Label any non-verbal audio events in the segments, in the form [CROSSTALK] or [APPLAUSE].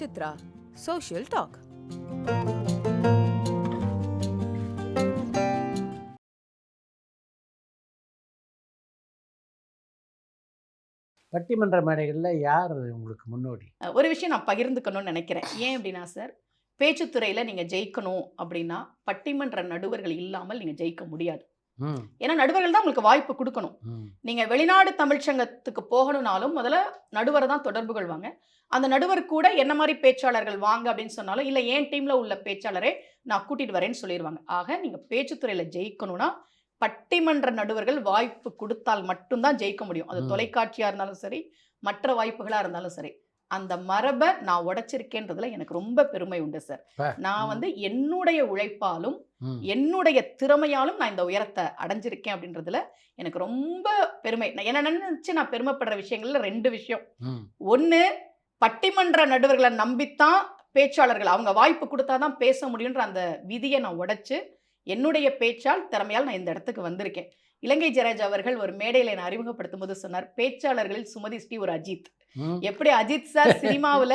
Chitra social talk பட்டிமன்ற மேடைகளில் யார் உங்களுக்கு முன்னோடி? ஒரு விஷயம் நான் பகிர்ந்துக்கணும்னு நினைக்கிறேன். ஏன் அப்படின்னா சார் பேச்சுத்துறையில் நீங்கள் ஜெயிக்கணும் அப்படின்னா பட்டிமன்ற நடுவர்கள் இல்லாமல் நீங்கள் ஜெயிக்க முடியாது. ஏன்னா நடுவர்கள் தான் உங்களுக்கு வாய்ப்பு கொடுக்கணும். ம். நீங்கள் வெளிநாடு தமிழ்ச்சங்கத்துக்கு போகணும்னாலும் முதல்ல நடுவரை தான் தொடர்பு கொள்வாங்க. அந்த நடுவர் கூட என்ன மாதிரி பேச்சாளர்கள் வாங்க அப்படின்னு சொன்னாலும் இல்லை என் டீமில் உள்ள பேச்சாளரே நான் கூட்டிட்டு வரேன்னு சொல்லிடுவாங்க ஆக நீங்கள் பேச்சுத்துறையில் ஜெயிக்கணும்னா பட்டிமன்ற நடுவர்கள் வாய்ப்பு கொடுத்தால் மட்டும்தான் ஜெயிக்க முடியும். அது ம். தொலைக்காட்சியாக இருந்தாலும் சரி மற்ற வாய்ப்புகளாக இருந்தாலும் சரி. அந்த மரபை நான் உடைச்சிருக்கேன்றதுல எனக்கு ரொம்ப பெருமை உண்டு சார். நான். வந்து என்னுடைய உழைப்பாலும் என்னுடைய திறமையாலும் நான் இந்த உயரத்தை அடைஞ்சிருக்கேன் அப்படின்றதுல எனக்கு ரொம்ப பெருமை. என்ன நினைச்சு நான் பெருமைப்படுற விஷயங்கள்ல ரெண்டு விஷயம். ஒன்று பட்டிமன்ற நடுவர்களை நம்பித்தான் பேச்சாளர்கள் அவங்க வாய்ப்பு கொடுத்தாதான் பேச முடியுன்ற அந்த விதியை நான் உடைச்சு என்னுடைய பேச்சால் திறமையால் நான் இந்த இடத்துக்கு வந்திருக்கேன். இலங்கை ஜெயராஜ் அவர்கள் ஒரு மேடையில் என்னை அறிமுகப்படுத்தும் போது சொன்னார் பேச்சாளர்களில் சுமதி ஸ்ரீ ஒரு அஜித். எப்படி அஜித் சார் சினிமாவுல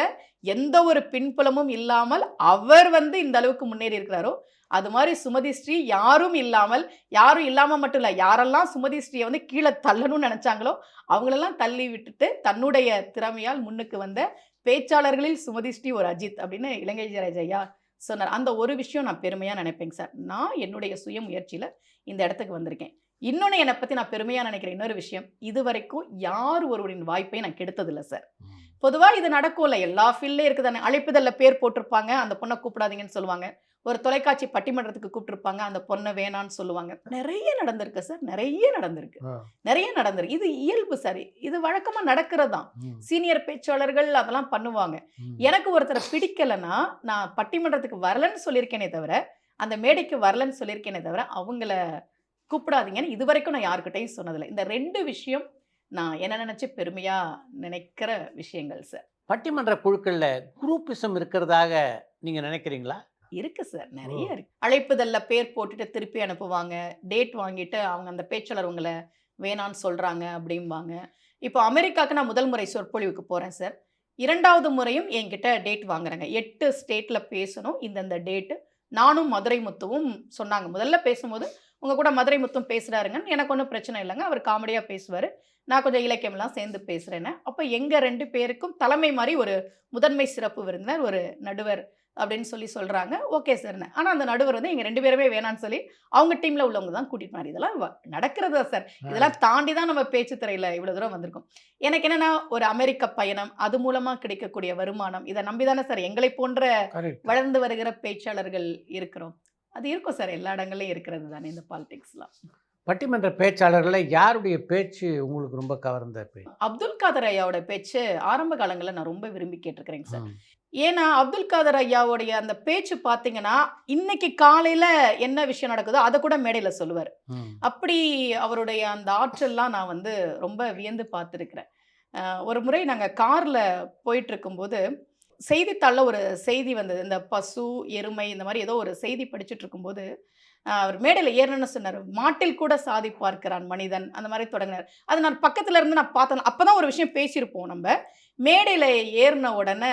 எந்த ஒரு பின்புலமும் இல்லாமல் அவர் வந்து இந்த அளவுக்கு முன்னேறி இருக்கிறாரோ அது மாதிரி சுமதி ஸ்ரீ யாரும் இல்லாமல் யாரும் இல்லாம மட்டும் இல்ல யாரெல்லாம் சுமதி ஸ்ரீயை வந்து கீழே தள்ளணும்னு நினைச்சாங்களோ அவங்களெல்லாம் தள்ளி விட்டுட்டு தன்னுடைய திறமையால் முன்னுக்கு வந்த பேச்சாளர்களில் சுமதி ஸ்ரீ ஒரு அஜித் அப்படின்னு இலங்கை ஜெயராஜ் ஐயா சொன்னார். அந்த ஒரு விஷயம் நான் பெருமையா நினைப்பேங்க சார். நான் என்னுடைய சுய முயற்சியில இந்த இடத்துக்கு வந்திருக்கேன். இன்னொன்று என்னை பத்தி நான் பெருமையா நினைக்கிற இன்னொரு விஷயம் இது வரைக்கும் யார் ஒருவரின் வாய்ப்பை நான் கெடுத்ததில்லை சார் ம். பொதுவா இது நடக்கும்ல எல்லா ஃபீல்ட்லயும் இருக்குதானே? அழைப்புதல்ல பேர் போட்டிருப்பாங்க. அந்த பொண்ணை கூப்பிடாதீங்கன்னு சொல்லுவாங்க. ஒரு தொலைக்காட்சி பட்டிமன்றத்துக்கு கூப்பிட்டிருப்பாங்க. அந்த பொண்ணை வேணான்னு சொல்லுவாங்க. நிறைய நடந்திருக்கு சார் நிறைய நடந்திருக்கு. நிறைய நடந்திருக்கு. இது இயல்பு சார் இது வழக்கமா நடக்கிறதான் ம். சீனியர் பேச்சாளர்கள் அதெல்லாம் பண்ணுவாங்க. எனக்கு ஒருத்தரை பிடிக்கலைன்னா நான் பட்டிமன்றத்துக்கு வரலன்னு சொல்லியிருக்கேனே தவிர அந்த மேடைக்கு வரலன்னு சொல்லியிருக்கேனே தவிர அவங்கள கூப்பிடாதீங்கன்னு இது வரைக்கும் நான் யாருக்கிட்டையும் சொன்னதில்லை. இந்த ரெண்டு விஷயம் நான் என்ன நினைச்சு பெருமையா நினைக்கிற விஷயங்கள் சார். பட்டிமன்ற குழுக்கள்ல குரூப்பிசம் இருக்கிறதாக நீங்க நினைக்கிறீங்களா? இருக்கு சார். நிறைய இருக்கு. அழைப்புதல்ல பேர் போட்டுட்டு திருப்பி அனுப்புவாங்க. டேட் வாங்கிட்டு அவங்க அந்த பேச்சாளர் உங்களை வேணான்னு சொல்றாங்க அப்படிம்பாங்க. இப்போ அமெரிக்காவுக்கு நான் முதல் முறை சொற்பொழிவுக்கு போறேன் சார். இரண்டாவது முறையும் என்கிட்ட டேட் வாங்குறாங்க. எட்டு ஸ்டேட்ல பேசணும். இந்தந்த டேட்டு நானும் மதுரை முத்துவும் சொன்னாங்க. முதல்ல பேசும்போது உங்க கூட மதுரை முத்தும் பேசுறாருங்கன்னு எனக்கு ஒன்றும் பிரச்சனை இல்லைங்க. அவர் காமெடியா பேசுவார். நான் கொஞ்சம் இலக்கியம்லாம் சேர்ந்து பேசுறேன்னு. அப்போ எங்க ரெண்டு பேருக்கும் தலைமை மாதிரி ஒரு முதன்மை சிறப்பு விருந்தினர் ஒரு நடுவர் அப்படின்னு சொல்லி சொல்றாங்க. ஓகே சார்னு ஆனா அந்த நடுவர் வந்து எங்க ரெண்டு பேருமே வேணான்னு சொல்லி அவங்க டீம்ல உள்ளவங்க தான் கூட்டிட்டு போனாரு இதெல்லாம் நடக்கிறதா சார் இதெல்லாம் தாண்டி தான் நம்ம பேச்சு திரையில இவ்வளவு தூரம் வந்திருக்கோம். எனக்கு என்னன்னா ஒரு அமெரிக்க பயணம் அது மூலமா கிடைக்கக்கூடிய வருமானம் இதை நம்பிதானே சார் எங்களை போன்ற வளர்ந்து வருகிற பேச்சாளர்கள் இருக்கிறோம். அது இருக்கும் சார். எல்லா இடங்கள்லயும் இருக்கிறது தானே இந்த பாலிடிக்ஸ்லாம். பட்டிமன்ற பேச்சாளர்களை யாருடைய பேச்சு உங்களுக்கு ரொம்ப கவர்ந்த பேச்சு? அப்துல் காதர் ஐயாவோட பேச்சு ஆரம்ப காலங்களில் நான் ரொம்ப விரும்பி கேட்டிருக்கிறேங்க சார். ஏன்னா அப்துல் காதர் ஐயாவுடைய அந்த பேச்சு பார்த்தீங்கன்னா இன்னைக்கு காலையில என்ன விஷயம் நடக்குதோ அதை கூட மேடையில சொல்லுவார். அப்படி அவருடைய அந்த ஆற்றல்லாம் நான் வந்து ரொம்ப வியந்து பார்த்துருக்கிறேன். ஒரு முறை நாங்கள் காரில் போயிட்டு இருக்கும்போது செய்தித்தாளில் ஒரு செய்தி வந்தது. இந்த பசு எருமை இந்த மாதிரி ஏதோ ஒரு செய்தி படிச்சுட்டு இருக்கும்போது அவர் மேடையில் ஏறணும்னு சொன்னார். மாட்டில் கூட சாதி பார்க்கிறான் மனிதன். அந்த மாதிரி தொடங்கினார். அது நான் பக்கத்துல இருந்து நான் பார்த்தேன். அப்பதான் ஒரு விஷயம் பேசியிருப்போம் நம்ம. மேடையில் ஏறின உடனே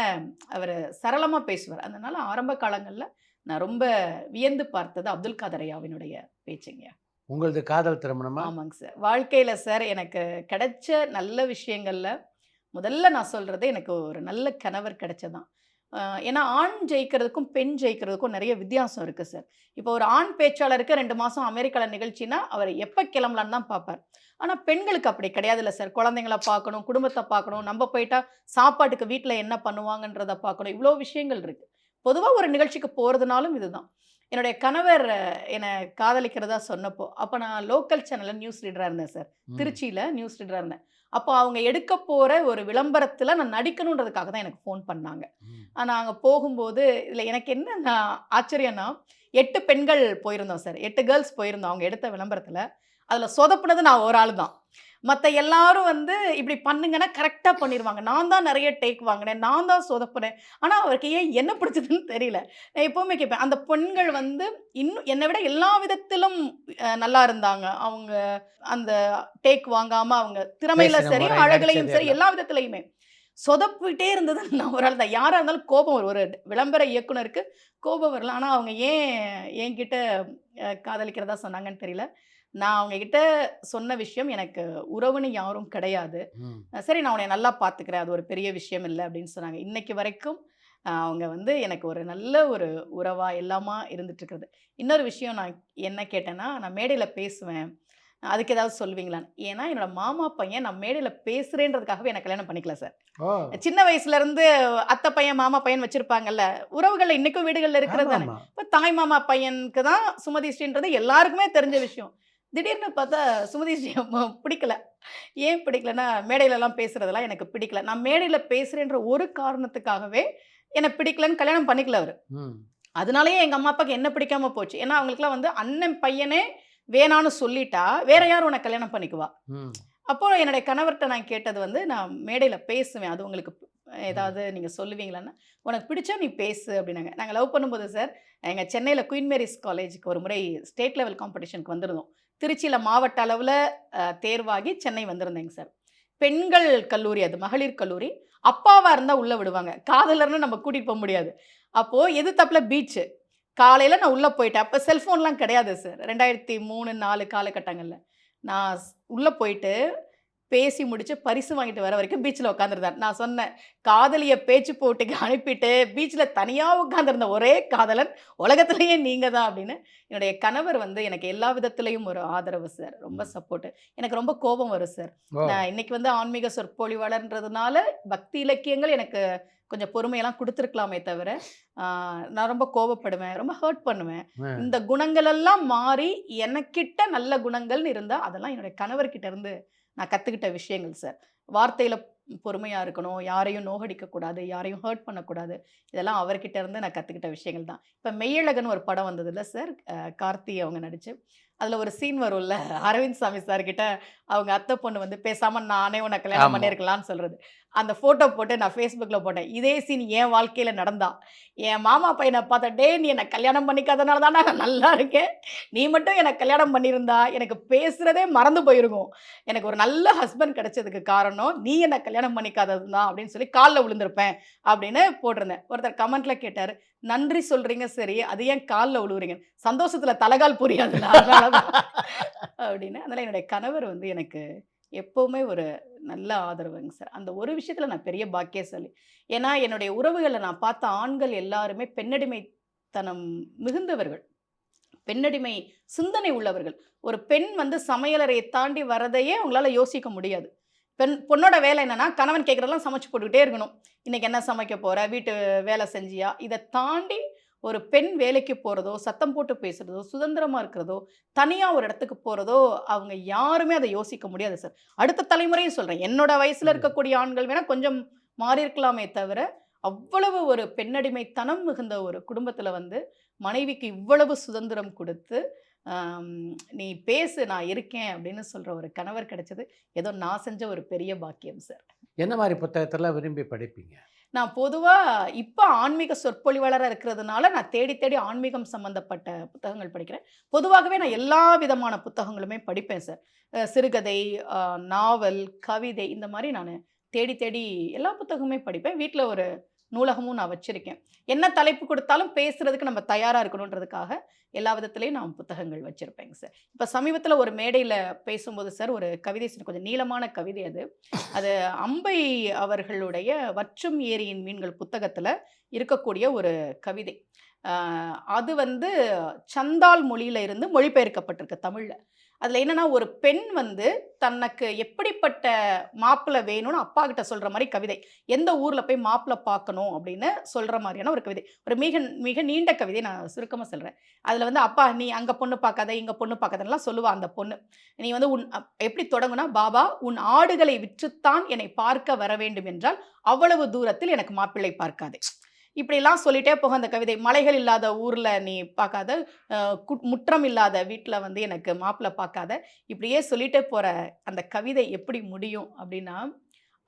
அவர் சரளமாக பேசுவார். அதனால ஆரம்ப காலங்களில் நான் ரொம்ப வியந்து பார்த்தது அப்துல் காதர் ஐயாவினுடைய பேச்சுங்க. உங்களது காதல் திருமணமா? ஆமாங்க சார். வாழ்க்கையில் சார் எனக்கு கிடைச்ச நல்ல விஷயங்கள்ல முதல்ல நான் சொல்கிறது எனக்கு ஒரு நல்ல கணவர் கிடைச்சதான். ஏன்னா ஆண் ஜெயிக்கிறதுக்கும் பெண் ஜெயிக்கிறதுக்கும் நிறைய வித்தியாசம் இருக்குது சார். இப்போ ஒரு ஆண் பேச்சாளருக்கு ரெண்டு மாதம் அமெரிக்காவில் நிகழ்ச்சினா அவர் எப்போ கிளம்பலான்னு தான் பார்ப்பார். ஆனால் பெண்களுக்கு அப்படி கிடையாதுல்ல சார். குழந்தைங்கள பார்க்கணும் குடும்பத்தை பார்க்கணும் நம்ம போயிட்டா சாப்பாட்டுக்கு வீட்டில் என்ன பண்ணுவாங்கன்றத பார்க்கணும். இவ்வளோ விஷயங்கள் இருக்குது பொதுவாக ஒரு நிகழ்ச்சிக்கு போகிறதுனாலும் இதுதான். என்னுடைய கணவர் என்னை காதலிக்கிறதா சொன்னப்போ அப்போ நான் லோக்கல் சேனலில் நியூஸ் ரீடராக இருந்தேன் சார். திருச்சியில் நியூஸ் ரீடராக இருந்தேன். அப்போ அவங்க எடுக்க போகிற ஒரு விளம்பரத்தில் நான் நடிக்கணுன்றதுக்காக தான் எனக்கு ஃபோன் பண்ணாங்க. அங்கே போகும்போது இதில் எனக்கு என்ன ஆச்சரியம்னா எட்டு பெண்கள் போயிருந்தோம் சார். எட்டு கேர்ள்ஸ் போயிருந்தோம் அவங்க எடுத்த விளம்பரத்தில். அதில் சொதப்புனது நான் ஒரு ஆள் தான். மற்ற எல்லாரும் வந்து இப்படி பண்ணுங்கன்னா கரெக்டாக பண்ணிடுவாங்க நான் தான் நிறைய டேக் வாங்கினேன். நான் தான் சொதப்புனேன். ஆனால் அவருக்கு ஏன் என்ன பிடிச்சதுன்னு தெரியல. நான் எப்போவுமே கேட்பேன் அந்த பெண்கள் வந்து இன்னும் என்னை விட எல்லா விதத்திலும் நல்லா இருந்தாங்க. அவங்க அந்த டேக் வாங்காம அவங்க திறமையில சரி அழகுலையும் சரி எல்லா விதத்துலையுமே. சொதப்பிட்டே இருந்தது நான் ஒரு ஆள் தான். யாராக இருந்தாலும் கோபம் வரும். ஒரு விளம்பர இயக்குனருக்கு கோபம் வரலாம். ஆனால் அவங்க ஏன் என்கிட்ட காதலிக்கிறதா சொன்னாங்கன்னு தெரியல. நான் அவங்க கிட்ட சொன்ன விஷயம் எனக்கு உறவுன்னு யாரும் கிடையாது. சரி நான் உன்னை நல்லா பார்த்துக்கிறேன் அது ஒரு பெரிய விஷயம் இல்லை அப்படின்னு சொன்னாங்க. இன்னைக்கு வரைக்கும் அவங்க வந்து எனக்கு ஒரு நல்ல ஒரு உறவா எல்லாமா இருந்துட்டு இருக்கிறது இன்னொரு விஷயம் நான் என்ன கேட்டேன்னா நான் மேடையில் பேசுவேன். அதுக்கு ஏதாவது சொல்லுவீங்களான்னு ஏன்னா என்னோட மாமா பையன் நான் மேடையில் பேசுறேன்றதுக்காகவே எனக்கு கல்யாணம் பண்ணிக்கல சார். சின்ன வயசுல இருந்து அத்தை பையன் மாமா பையன் வச்சிருப்பாங்கல்ல உறவுகள் இன்னைக்கும் வீடுகள்ல இருக்கிறது தானே. இப்போ தாய் மாமா பையனுக்கு தான் சுமதி ஸ்ரீன்றது எல்லாருக்குமே தெரிஞ்ச விஷயம். திடீர்னு பார்த்தா சுமதி [LAUGHS] பிடிக்கல. ஏன் பிடிக்கலன்னா மேடையிலலாம் பேசுறதெல்லாம் எனக்கு பிடிக்கல. நான் மேடையில் பேசுறேன்ற ஒரு காரணத்துக்காகவே எனக்கு பிடிக்கலன்னு கல்யாணம் பண்ணிக்கல அவர். அதனாலயே எங்க அம்மா அப்பாவுக்கு என்ன பிடிக்காம போச்சு. ஏன்னா அவங்களுக்குலாம் வந்து அண்ணன் பையனே வேணான்னு சொல்லிட்டா வேற யார் உன்னை கல்யாணம் பண்ணிக்குவா. அப்போ என்னுடைய கணவர்கிட்ட நான் கேட்டது வந்து நான் மேடையில் பேசுவேன். அது உங்களுக்கு ஏதாவது நீங்கள் சொல்லுவீங்களான்னா உனக்கு பிடிச்சா நீ பேசு அப்படின்னாங்க. நாங்கள் லவ் பண்ணும்போது சார் எங்கள் சென்னையில் குயின் மேரிஸ் காலேஜுக்கு ஒரு முறை ஸ்டேட் லெவல் காம்படிஷனுக்கு வந்திருந்தோம். திருச்சியில் மாவட்ட அளவில் தேர்வாகி சென்னை வந்திருந்தேங்க சார். பெண்கள் கல்லூரி அது மகளிர் கல்லூரி. அப்பாவாக இருந்தால் உள்ளே விடுவாங்க. காதலர்னு நம்ம கூட்டிகிட்டு போக முடியாது. அப்போது எது தப்பில் பீச்சு காலையில் நான் உள்ளே போயிட்டேன். அப்போ செல்ஃபோன்லாம் கிடையாது சார். ரெண்டாயிரத்தி மூணு நாலு காலகட்டங்களில். நான் உள்ளே போயிட்டு பேசி முடிச்சு பரிசு வாங்கிட்டு வர வரைக்கும் பீச்சில் உட்காந்துருந்தார் நான் சொன்னேன் காதலிய பேச்சு போட்டிக்கு அனுப்பிட்டு பீச்சில் தனியாக உட்காந்துருந்த ஒரே காதலன் உலகத்திலேயே நீங்கள் தான். அப்படின்னு என்னுடைய கணவர் வந்து எனக்கு எல்லா விதத்துலேயும் ஒரு ஆதரவு சார் ரொம்ப சப்போர்ட் எனக்கு ரொம்ப கோபம் வரும் சார் நான் இன்னைக்கு வந்து ஆன்மீக சொற்பொழிவாளர்ன்றதுனால பக்தி இலக்கியங்கள் எனக்கு கொஞ்சம் பொறுமையெல்லாம் கொடுத்துருக்கலாமே தவிர ஆஹ், நான் ரொம்ப கோபப்படுவேன் ரொம்ப ஹர்ட் பண்ணுவேன். இந்த குணங்கள் எல்லாம் மாறி எனக்கிட்ட நல்ல குணங்கள்னு இருந்தா அதெல்லாம் என்னுடைய கணவர்கிட்ட இருந்து நான் கத்துக்கிட்ட விஷயங்கள் சார். வார்த்தையில பொறுமையா இருக்கணும் யாரையும் நோகடிக்க கூடாது யாரையும் ஹர்ட் பண்ணக்கூடாது இதெல்லாம் அவர்கிட்ட இருந்து நான் கத்துக்கிட்ட விஷயங்கள் தான். இப்ப மெய்யழகன் ஒரு படம் வந்தது இல்ல சார்? கார்த்தி அவங்க நடிச்சு. அதுல ஒரு சீன் வரும்ல அரவிந்த் சாமி சார் கிட்ட அவங்க அத்தை பொண்ணு வந்து பேசாம நானே உன்னை கல்யாணம். பண்ணியிருக்கலாம்னு சொல்றது. அந்த ஃபோட்டோ போட்டு நான் ஃபேஸ்புக்கில் போட்டேன். இதே சீன் என் வாழ்க்கையில் நடந்தா. என் மாமா பையனை பார்த்த டே நீ என்னை கல்யாணம் பண்ணிக்காதனால தான் நான் நல்லா இருக்கேன். நீ மட்டும் எனக்கு கல்யாணம் பண்ணியிருந்தா எனக்கு பேசுகிறதே மறந்து போயிருக்கும். எனக்கு ஒரு நல்ல ஹஸ்பண்ட் கிடைச்சதுக்கு காரணம் நீ என்னை கல்யாணம் பண்ணிக்காதது தான் அப்படின்னு சொல்லி காலில் விழுந்திருப்பேன் அப்படின்னு போட்டிருந்தேன். ஒருத்தர் கமெண்ட்டில் கேட்டார் நன்றி சொல்கிறீங்க சரி. அது ஏன் காலில் விழுவுறீங்க? சந்தோஷத்தில் தலகால் புரியாதுல்ல அப்படின்னு. அதனால் என்னுடைய கணவர் வந்து எனக்கு எப்போவுமே ஒரு நல்ல ஆதரவுங்க சார். அந்த ஒரு விஷயத்தில் நான் பெரிய பாக்கியசாலி. ஏன்னா என்னுடைய உறவுகளை நான் பார்த்த ஆண்கள் எல்லாருமே பெண்ணடிமைத்தனம் மிகுந்தவர்கள். பெண்ணடிமை சிந்தனை உள்ளவர்கள். ஒரு பெண் வந்து சமையலறையை தாண்டி வரதையே அவங்களால யோசிக்க முடியாது. பெண் பொண்ணோட வேலை என்னென்னா கணவன் கேட்குறதெல்லாம் சமைச்சு போட்டுக்கிட்டே இருக்கணும். இன்றைக்கி என்ன சமைக்க போகிற வீட்டு வேலை செஞ்சியா? இதை தாண்டி ஒரு பெண் வேலைக்கு போகிறதோ சத்தம் போட்டு பேசுகிறதோ சுதந்திரமாக இருக்கிறதோ தனியாக ஒரு இடத்துக்கு போகிறதோ அவங்க யாருமே அதை யோசிக்க முடியாது சார் அடுத்த தலைமுறையும் சொல்கிறேன் என்னோட வயசில். இருக்கக்கூடிய ஆண்கள் வேணால் கொஞ்சம் மாறி இருக்கலாமே தவிர அவ்வளவு ஒரு பெண்ணடிமைத்தனம் மிகுந்த ஒரு குடும்பத்தில் வந்து மனைவிக்கு இவ்வளவு சுதந்திரம் கொடுத்து நீ பேசு நான் இருக்கேன் அப்படின்னு சொல்கிற ஒரு கணவர் கிடைச்சது. ஏதோ நான் செஞ்ச ஒரு பெரிய பாக்கியம் சார். என்ன மாதிரி புத்தகத்தெல்லாம் விரும்பி படிப்பீங்க? நான் பொதுவாக இப்போ ஆன்மீக சொற்பொழிவாளராக இருக்கிறதுனால நான் தேடி தேடி ஆன்மீகம் சம்மந்தப்பட்ட புத்தகங்கள் படிக்கிறேன். பொதுவாகவே நான் எல்லா விதமான புத்தகங்களுமே படிப்பேன் சார். சிறுகதை நாவல் கவிதை இந்த மாதிரி நான் தேடி தேடி எல்லா புத்தகமுமே படிப்பேன். வீட்டில் ஒரு நூலகமும் நான் வச்சுருக்கேன். என்ன தலைப்பு கொடுத்தாலும் பேசுகிறதுக்கு நம்ம தயாராக இருக்கணுன்றதுக்காக எல்லா விதத்துலேயும் நான் புத்தகங்கள் வச்சுருப்பேங்க சார். இப்போ சமீபத்தில் ஒரு மேடையில் பேசும்போது சார் ஒரு கவிதை கொஞ்சம் நீளமான கவிதை அது. அது அம்பை அவர்களுடைய வற்றும் ஏரியின் மீன்கள் புத்தகத்தில் இருக்கக்கூடிய ஒரு கவிதை. அது வந்து சந்தால் மொழியில இருந்து மொழிபெயர்க்கப்பட்டிருக்கு தமிழில். அதில் என்னென்னா ஒரு பெண் வந்து தனக்கு எப்படிப்பட்ட மாப்பிள்ளை வேணும்னு அப்பா கிட்ட சொல்கிற மாதிரி கவிதை. எந்த ஊரில் போய் மாப்பிள்ளை பார்க்கணும் அப்படின்னு சொல்கிற மாதிரியான ஒரு கவிதை. ஒரு மிக மிக நீண்ட கவிதை நான் சுருக்கமாக சொல்கிறேன் அதில் வந்து அப்பா நீ அங்கே பொண்ணு பார்க்காத இங்கே பொண்ணு பார்க்காதெல்லாம் சொல்லுவா அந்த பொண்ணு. நீ வந்து உன் அப்- எப்படி தொடங்குனா பாபா உன் ஆடுகளை விற்றுத்தான் என்னை பார்க்க வர வேண்டும் என்றால் அவ்வளவு தூரத்தில் எனக்கு மாப்பிள்ளை பார்க்காதே. இப்படிலாம் சொல்லிட்டே போக அந்த கவிதை. மலைகள் இல்லாத ஊரில் நீ பார்க்காத கு- முற்றம் இல்லாத வீட்டில் வந்து எனக்கு மாப்பிள்ளை பார்க்காத இப்படியே சொல்லிட்டே போகிற அந்த கவிதை எப்படி முடியும் அப்படின்னா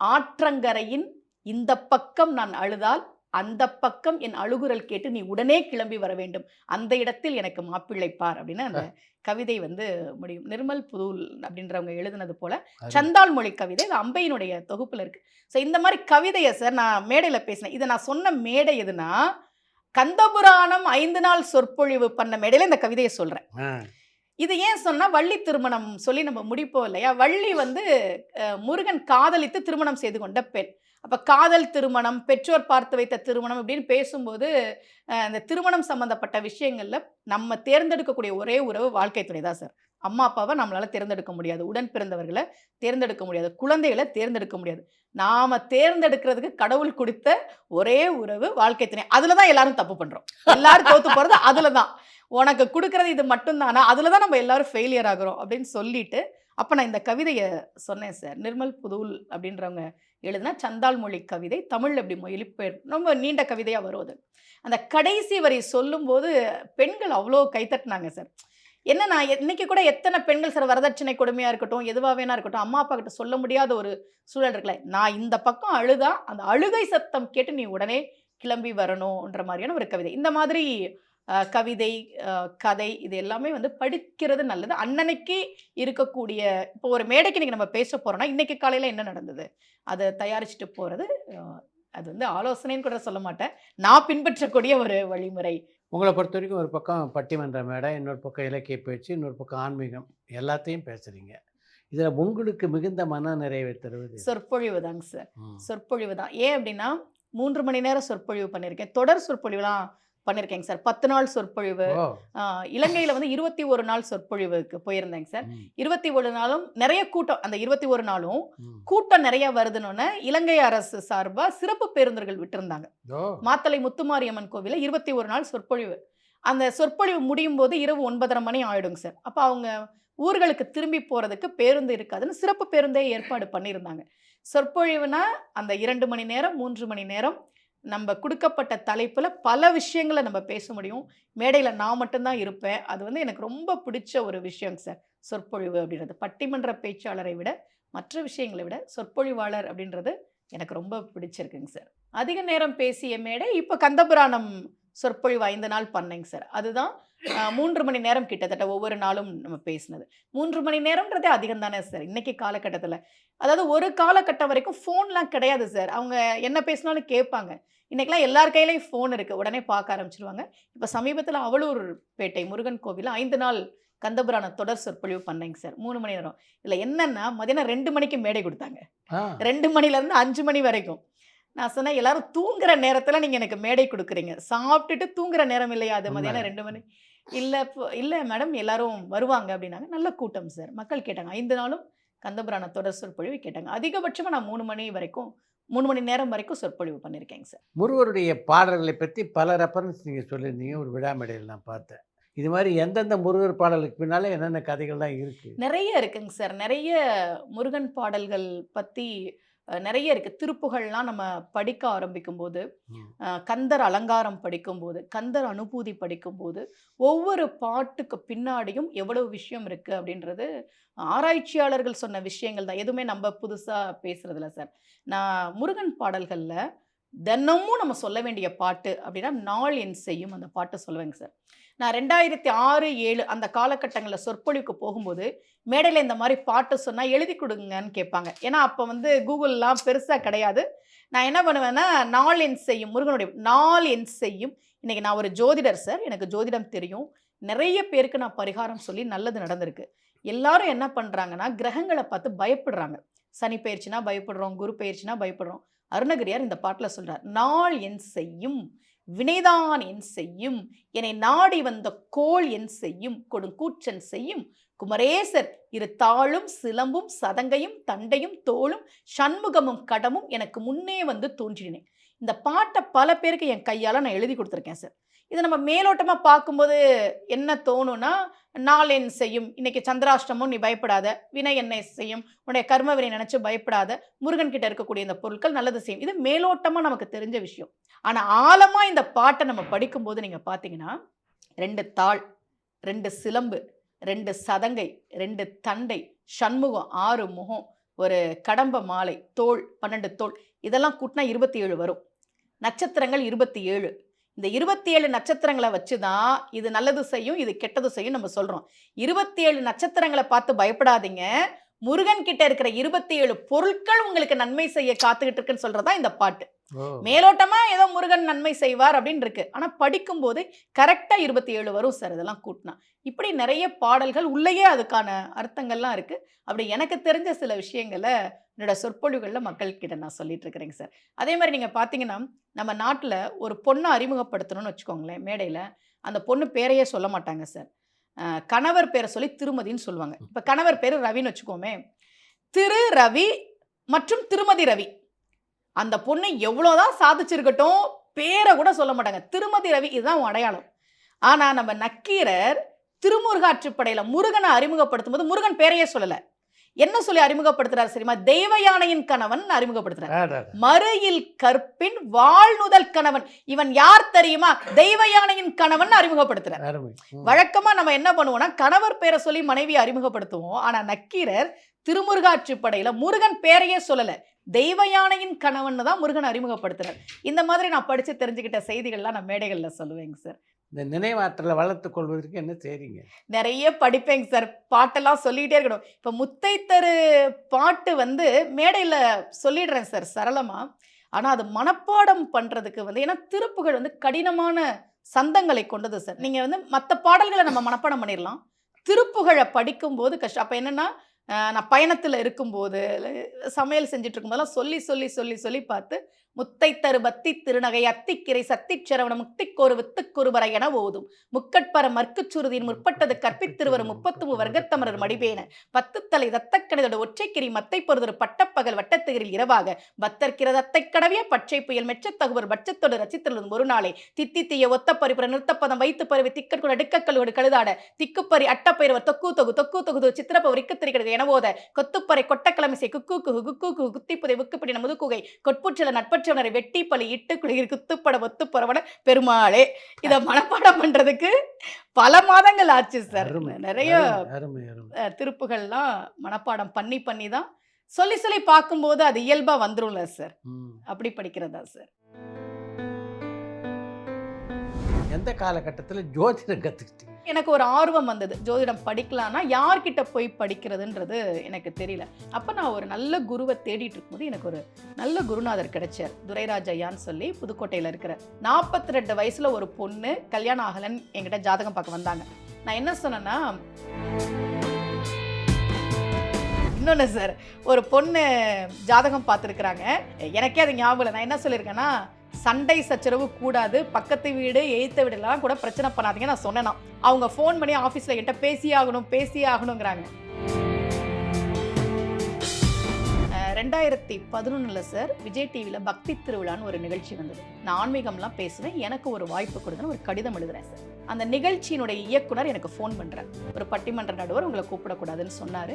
ஆற்றங்கரையின் இந்த பக்கம் நான் அழுதால் அந்த பக்கம் என் அழுகுரல் கேட்டு நீ உடனே கிளம்பி வர வேண்டும். அந்த இடத்தில் எனக்கு மாப்பிள்ளை பார் அப்படின்னு அந்த [LAUGHS] கவிதை வந்து முடியும். நிர்மல் புதூல் அப்படின்றவங்க எழுதுனது போல சந்தால் மொழி கவிதை இது அம்பையினுடைய தொகுப்புல இருக்கு. ஸோ இந்த மாதிரி கவிதையை சார் நான் மேடையில பேசினேன். இதை நான் சொன்ன மேடை எதுனா கந்தபுராணம் ஐந்து நாள் சொற்பொழிவு பண்ண மேடையில இந்த கவிதையை சொல்றேன். ஆ, இது ஏன் சொன்னா வள்ளி திருமணம் சொல்லி நம்ம முடிப்போம் இல்லையா? வள்ளி வந்து முருகன் காதலித்து திருமணம் செய்து கொண்ட பெண். அப்போ காதல் திருமணம் பெற்றோர் பார்த்து வைத்த திருமணம் அப்படின்னு பேசும்போது அந்த இந்த திருமணம் சம்மந்தப்பட்ட விஷயங்களில் நம்ம தேர்ந்தெடுக்கக்கூடிய ஒரே உறவு வாழ்க்கை துணை தான் சார். அம்மா அப்பாவை நம்மளால் தேர்ந்தெடுக்க முடியாது. உடன் பிறந்தவர்களை தேர்ந்தெடுக்க முடியாது. குழந்தைகளை தேர்ந்தெடுக்க முடியாது. நாம தேர்ந்தெடுக்கிறதுக்கு கடவுள் கொடுத்த ஒரே உறவு வாழ்க்கை துணை. அதில் தான் எல்லாரும் தப்பு பண்ணுறோம் எல்லாரும் தோத்து போகிறது அதில் தான். உனக்கு கொடுக்கறது இது மட்டும்தானா? அதில் தான் நம்ம எல்லாரும் ஃபெயிலியர் ஆகுறோம் அப்படின்னு சொல்லிட்டு அப்போ நான் இந்த கவிதையை சொன்னேன் சார். நிர்மல் புதூல் அப்படின்றவங்க எழுதுனா சந்தால் மொழி கவிதை தமிழ் எப்படி மொழிபெயர் ரொம்ப நீண்ட கவிதையாக வரும் அது. அந்த கடைசி வரை சொல்லும்போது பெண்கள் அவ்வளோ கைத்தட்டினாங்க சார். என்ன நான் இன்னைக்கு கூட எத்தனை பெண்கள் சார் வரதட்சணை கொடுமையாக இருக்கட்டும் எதுவாக வேணா இருக்கட்டும் அம்மா அப்பா கிட்ட சொல்ல முடியாத ஒரு சூழல் இருக்குல்ல நான் இந்த பக்கம் அழுதா அந்த அழுகை சத்தம் கேட்டு நீ உடனே கிளம்பி வரணுன்ற மாதிரியான ஒரு கவிதை. இந்த மாதிரி கவிதை கதை இது எல்லாமே வந்து படிக்கிறது நல்லது. அன்னன்னைக்கு இருக்கக்கூடிய இப்போ ஒரு மேடைக்கு இன்னைக்கு நம்ம பேச போறோம்னா இன்னைக்கு காலையில என்ன நடந்தது? அதை தயாரிச்சுட்டு போறது அஹ், அது வந்து ஆலோசனைன்னு கூட சொல்ல மாட்டேன். நான் பின்பற்றக்கூடிய ஒரு வழிமுறை. உங்களை பொறுத்த வரைக்கும் ஒரு பக்கம் பட்டிமன்ற மேடை இன்னொரு பக்கம் இலக்கிய பேச்சு இன்னொரு பக்கம் ஆன்மீகம். எல்லாத்தையும் பேசுறீங்க. இதில் உங்களுக்கு மிகுந்த மன நிறைவை தருவது? சொற்பொழிவு தாங்க சார். சொற்பொழிவு தான். ஏன் அப்படின்னா மூன்று மணி நேரம் சொற்பொழிவு பண்ணியிருக்கேன். தொடர் சொற்பொழிவுலாம் பண்ணியிருக்கேங்க சார். பத்து நாள் சொற்பொழிவு. இலங்கையில வந்து இருபத்தி ஒரு நாள் சொற்பொழிவுக்கு போயிருந்தேங்க சார். இருபத்தி ஒரு நாளும் நிறைய கூட்டம் அந்த இருபத்தி ஒரு நாளும். கூட்டம் நிறைய வருதுன்னு இலங்கை அரசு சார்பா சிறப்பு பேருந்துகள் விட்டிருந்தாங்க. ஓ. மாத்தளை முத்துமாரியம்மன் கோவில இருபத்தி ஒரு நாள் சொற்பொழிவு. அந்த சொற்பொழிவு முடியும் போது இரவு ஒன்பதரை மணி ஆயிடுங்க சார். அப்போ அவங்க ஊர்களுக்கு திரும்பி போறதுக்கு பேருந்து இருக்காதுன்னு சிறப்பு பேருந்தே ஏற்பாடு பண்ணியிருந்தாங்க. சொற்பொழிவுனா அந்த இரண்டு மணி நேரம் மூன்று மணி நேரம் நம்ம கொடுக்கப்பட்ட தலைப்பில் பல விஷயங்களை நம்ம பேச முடியும். மேடையில் நான் மட்டும்தான் இருப்பேன். அது வந்து எனக்கு ரொம்ப பிடிச்ச ஒரு விஷயங்க சார். சொற்பொழிவு அப்படின்றது. பட்டிமன்ற பேச்சாளரை விட மற்ற விஷயங்களை விட சொற்பொழிவாளர் அப்படின்றது எனக்கு ரொம்ப பிடிச்சிருக்குங்க சார். அதிக நேரம் பேசிய மேடை இப்போ கந்தபுராணம் சொற்பொழிவு ஐந்து நாள் பண்ணேங்க சார். அதுதான் மூன்று மணி நேரம் கிட்டத்தட்ட ஒவ்வொரு நாளும் நம்ம பேசினது. மூன்று மணி நேரம்ன்றதே அதிகம் தானே சார்? இன்னைக்கு காலகட்டத்தில். அதாவது ஒரு காலகட்டம் வரைக்கும் ஃபோன்லாம் கிடையாது சார். அவங்க என்ன பேசினாலும் கேட்பாங்க. இன்னைக்கெல்லாம் எல்லார் கையிலையும் ஃபோன் இருக்குது உடனே பார்க்க ஆரம்பிச்சிருவாங்க. இப்போ சமீபத்தில் அவலூர் பேட்டை முருகன் கோவிலில் ஐந்து நாள் கந்தபுராண தொடர் சொற்பொழிவு பண்ணேங்க சார். மூணு மணி நேரம். இதில் என்னன்னா மதியானம் ரெண்டு மணிக்கு மேடை கொடுத்தாங்க. ரெண்டு மணிலேருந்து அஞ்சு மணி வரைக்கும். நான் சொன்னேன் எல்லாரும் தூங்குற நேரத்தில் நீங்கள் எனக்கு மேடை கொடுக்குறீங்க. சாப்பிட்டுட்டு தூங்குற நேரம் இல்லையா? அது மதியானம். ரெண்டு மணி இல்லை இல்லை மேடம் எல்லாரும் வருவாங்க அப்படின்னாங்க. நல்ல கூட்டம் சார் மக்கள் கேட்டாங்க. ஐந்து நாளும் கந்தபுராண தொடர் சொற்பொழிவு கேட்டாங்க. அதிகபட்சமாக நான் மூணு மணி வரைக்கும் மூணு மணி நேரம் வரைக்கும் சொற்பொழிவு பண்ணியிருக்கேங்க சார் முருகருடைய பாடல்களை பற்றி பல ரெஃபரன்ஸ் நீங்கள் சொல்லியிருந்தீங்க. ஒரு விழா மேடையில் நான் பார்த்தேன். இது மாதிரி எந்தெந்த முருகர் பாடலுக்கு பின்னால என்னென்ன கதைகள்லாம் இருக்குது நிறைய இருக்குங்க சார் நிறைய முருகன் பாடல்கள் பற்றி நிறைய இருக்குது திருப்புகள்லாம் நம்ம படிக்க ஆரம்பிக்கும் போது ம். அஹ், கந்தர் அலங்காரம் படிக்கும்போது கந்தர் அனுபூதி படிக்கும்போது ஒவ்வொரு பாட்டுக்கு பின்னாடியும் எவ்வளவு விஷயம் இருக்குது அப்படின்றது ஆராய்ச்சியாளர்கள் சொன்ன விஷயங்கள் தான். எதுவுமே நம்ம புதுசாக பேசுறதில்ல சார். நான் முருகன் பாடல்களில் தினமும் நம்ம சொல்ல வேண்டிய பாட்டு அப்படின்னா நாள் என் செய்யும் அந்த பாட்டை சொல்லுவேங்க சார். நான் ரெண்டாயிரத்தி ஆறு ஏழு அந்த காலகட்டங்களில் சொற்பொழிவுக்கு போகும்போது மேடையில் இந்த மாதிரி பாட்டு சொன்னால் எழுதி கொடுங்கன்னு கேட்பாங்க. ஏன்னா அப்போ வந்து கூகுள்லாம் பெருசாக கிடையாது. நான் என்ன பண்ணுவேன்னா நாள் என் செய்யும் முருகனுடைய நாள் என் செய்யும். இன்றைக்கி நான் ஒரு ஜோதிடர் சார் எனக்கு ஜோதிடம் தெரியும். நிறைய பேருக்கு நான் பரிகாரம் சொல்லி நல்லது நடந்திருக்கு. எல்லாரும் என்ன பண்ணுறாங்கன்னா கிரகங்களை பார்த்து பயப்படுறாங்க. சனி பயிற்சினா பயப்படுறோம் குரு பயிற்சினா பயப்படுறோம். அருணகிரியார் இந்த பாட்டில் சொல்கிறார் நாள் என் செய்யும். வினைதான் என் செய்யும். என்னை நாடி வந்த கோள் என் செய்யும். கொடுங்கூற்றன் செய்யும். குமரேசர் இரு தாளும் சிலம்பும் சதங்கையும் தண்டையும் தோளும் சண்முகமும் கடமும் எனக்கு முன்னே வந்து தோன்றினேன் இந்த பாட்டை பல பேருக்கு என் கையால் நான் எழுதி கொடுத்துருக்கேன் சார் இதை நம்ம மேலோட்டமாக பார்க்கும்போது என்ன தோணும்னா நாள் என் செய்யும். இன்னைக்கு சந்திராஷ்டமும் நீ பயப்படாத. வினை என்னை செய்யும். உன்னுடைய கர்ம வினை நினைச்சு பயப்படாத. முருகன் கிட்ட இருக்கக்கூடிய இந்த பொருட்கள் நல்லது செய்யும். இது மேலோட்டமாக நமக்கு தெரிஞ்ச விஷயம். ஆனால் ஆழமாக இந்த பாட்டை நம்ம படிக்கும்போது நீங்கள் பார்த்தீங்கன்னா ரெண்டு தாள் ரெண்டு சிலம்பு ரெண்டு சதங்கை ரெண்டு தண்டை சண்முகம் ஆறு முகம் ஒரு கடம்ப மாலை தோள் பன்னெண்டு தோள் இதெல்லாம் கூட்டினா இருபத்தி ஏழு வரும். நட்சத்திரங்கள் இருபத்தி ஏழு இந்த இருபத்தி ஏழு நட்சத்திரங்களை வச்சு தான் இது நல்லது செய்யும் இது கெட்டது செய்யும் நம்ம சொல்கிறோம் இருபத்தி ஏழு நட்சத்திரங்களை பார்த்து பயப்படாதீங்க. முருகன் கிட்ட இருக்கிற இருபத்தி ஏழு பொருட்கள் உங்களுக்கு நன்மை செய்ய காத்துக்கிட்டு இருக்குன்னு சொல்றதா இந்த பாட்டு. மேலோட்டமா ஏதோ முருகன் நன்மை செய்வார் அப்படின்னு இருக்கு. ஆனா படிக்கும்போது கரெக்டா இருபத்தி ஏழு வரும் சார் இதெல்லாம் கூட்டினா. இப்படி நிறைய பாடல்கள் உள்ளேயே அதுக்கான அர்த்தங்கள்லாம் இருக்கு. அப்படி எனக்கு தெரிஞ்ச சில விஷயங்களை என்னோட சொற்பொழிவுகளில் மக்கள்கிட்ட நான் சொல்லிட்டு இருக்கிறேங்க சார். அதே மாதிரி நீங்க பாத்தீங்கன்னா நம்ம நாட்டுல ஒரு பொண்ணை அறிமுகப்படுத்தணும்னு வச்சுக்கோங்களேன் மேடையில. அந்த பொண்ணு பேரையே சொல்ல மாட்டாங்க சார். கணவர் பேரை சொல்லி திருமதின்னு சொல்லுவாங்க. இப்ப கணவர் பேரு ரவின்னு வச்சுக்கோமே. திரு ரவி மற்றும் திருமதி ரவி. அந்த பொண்ணு எவ்வளோதான் சாதிச்சிருக்கட்டும் பேரை கூட சொல்ல மாட்டாங்க. திருமதி ரவி இதுதான் அடையாளம். ஆனா நம்ம நக்கீரர் திருமுருகாற்றுப்படையில முருகனை அறிமுகப்படுத்தும் போது முருகன் பேரையே சொல்லல. என்ன சொல்லி அறிமுகப்படுத்துறாரு சரிமா தெய்வ யானையின் கணவன் அறிமுகப்படுத்துறாரு. மறுயில் கற்பின் வாழ்நுதல் கணவன். இவன் யார் தெரியுமா? தெய்வ யானையின் கணவன் அறிமுகப்படுத்துறார். வழக்கமா நம்ம என்ன பண்ணுவோம்னா கணவர் பேரை சொல்லி மனைவி அறிமுகப்படுத்துவோம். ஆனா நக்கீரர் திருமுருகாற்றுப்படையில முருகன் பேரையே சொல்லல. தெய்வ யானையின் கணவன் தான் முருகன் அறிமுகப்படுத்துறார். இந்த மாதிரி நான் படிச்சு தெரிஞ்சுக்கிட்ட செய்திகள்லாம் நான் மேடைகள்ல சொல்லுவேங்க சார். இந்த நினைவாற்றலை வளர்த்துக் கொள்வதற்கு என்ன செய்றீங்க? நிறைய படிப்பேங்க சார். பாட்டெல்லாம் சொல்லிக்கிட்டே இருக்கணும். இப்போ முத்தைத்தரு பாட்டு வந்து மேடையில் சொல்லிடுறேன் சார் சரளமாக ஆனால் அது மனப்பாடம் பண்ணுறதுக்கு வந்து ஏன்னா திருப்புகள் வந்து கடினமான சந்தங்களை கொண்டது சார். நீங்கள் வந்து மற்ற பாடல்களை நம்ம மனப்பாடம் பண்ணிடலாம். திருப்புகழை படிக்கும்போது கஷ்டம் அப்போ என்னென்னா நான் பயணத்தில் இருக்கும்போது சமையல் செஞ்சுட்டு இருக்கும்போதெல்லாம் சொல்லி சொல்லி சொல்லி சொல்லி பார்த்து முத்தைத்தரு பத்தி திருநகை அத்திக்கிரை சத்திச்சரவண முக்திக்கொரு வித்துக்குருவர என ஓதும். முக்கட்பர மர்க்குச்சுருதியின் முற்பட்டது கற்பித்திருவரும் முப்பத்து வர்க்கத்தமரர் மடிபேன. பத்துத்தலை தத்தக்கணிதோட ஒற்றைக்கிரி மத்தை பொறுதொரு பட்டப்பகல் வட்டத்துகிரில் இரவாக. பத்தற்கிற தத்தை கடவிய பச்சை புயல் மெச்சத்தகுவர் பட்சத்தோடு ரசித்திருந்தும் ஒரு நாளை தித்தி தீய ஒத்த பரிபுற நிறுத்தப்பதம் வைத்து பருவி திக்கற்குள் அடுக்கக்கல்லோடு கழுதாட. திக்குப்பறி அட்டப்பயிரவ தொக்கு தொகு தொக்கு தொகுது சித்திரப்ப என எனவோத கொத்துப்பறை கொட்டக்கிழமிசை குக்கு குகு குக்கு குகு குத்திப்புதை உக்குப்பிடின முதுக்குகை கொட்புற்றல நட்பற்றவனரை வெட்டி பலி இட்டு குளிர் குத்துப்பட ஒத்துப்பறவன பெருமாளே. இதை மனப்பாடம் பண்றதுக்கு பல மாதங்கள் ஆச்சு சார். நிறைய திருப்புகள்லாம் மனப்பாடம் பண்ணி பண்ணி தான் சொல்லி சொல்லி பார்க்கும்போது அது இயல்பா வந்துரும்ல சார். அப்படி படிக்கிறதா சார். எந்த காலகட்டத்தில் ஜோதிடம் கற்றுக்கிட்டீங்க எனக்கு ஒரு ஆர்வம் வந்தது. ஜோதிடம் படிக்கலாம்னா யார்கிட்ட போய் படிக்கிறதுன்றது எனக்கு தெரியல. அப்போ நான் ஒரு நல்ல குருவை தேடிட்டு இருக்கும்போது எனக்கு ஒரு நல்ல குருநாதர் கிடைச்சார். துரைராஜ் ஐயான்னு சொல்லி புதுக்கோட்டையில் இருக்கிற நாற்பத்தி ரெண்டு வயசில் ஒரு பொண்ணு கல்யாணம் ஆகலன்னு என்கிட்ட ஜாதகம் பார்க்க வந்தாங்க. நான் என்ன சொன்னேன்னா இன்னொன்று சார் ஒரு பொண்ணு ஜாதகம் பார்த்துருக்குறாங்க. எனக்கே அது ஞாபகம் இல்லை. நான் என்ன சொல்லியிருக்கேன்னா சண்டை சச்சரவு கூடாது பக்கத்து வீடு எய்த்த வீடுலாம் கூட பிரச்சனை பண்ணாதீங்க. நான் சொன்னேனா அவங்க ஃபோன் பண்ணி ஆஃபீஸில் என்கிட்ட பேசியே ஆகணும் பேசியே ஆகணுங்கிறாங்க ரெண்டாயிரத்தி பதினொன்றில் சார் விஜய் டிவியில் பக்தி திருவிழான்னு ஒரு நிகழ்ச்சி வந்தது. நான் ஆன்மீகம்லாம் பேசுவேன் எனக்கு ஒரு வாய்ப்பு கொடுங்கன்னு ஒரு கடிதம் எழுதுறேன் சார் அந்த நிகழ்ச்சியினுடைய இயக்குனர் எனக்கு ஃபோன் பண்ணுறேன் ஒரு பட்டிமன்ற நடுவர் உங்களை கூப்பிடக்கூடாதுன்னு சொன்னார்.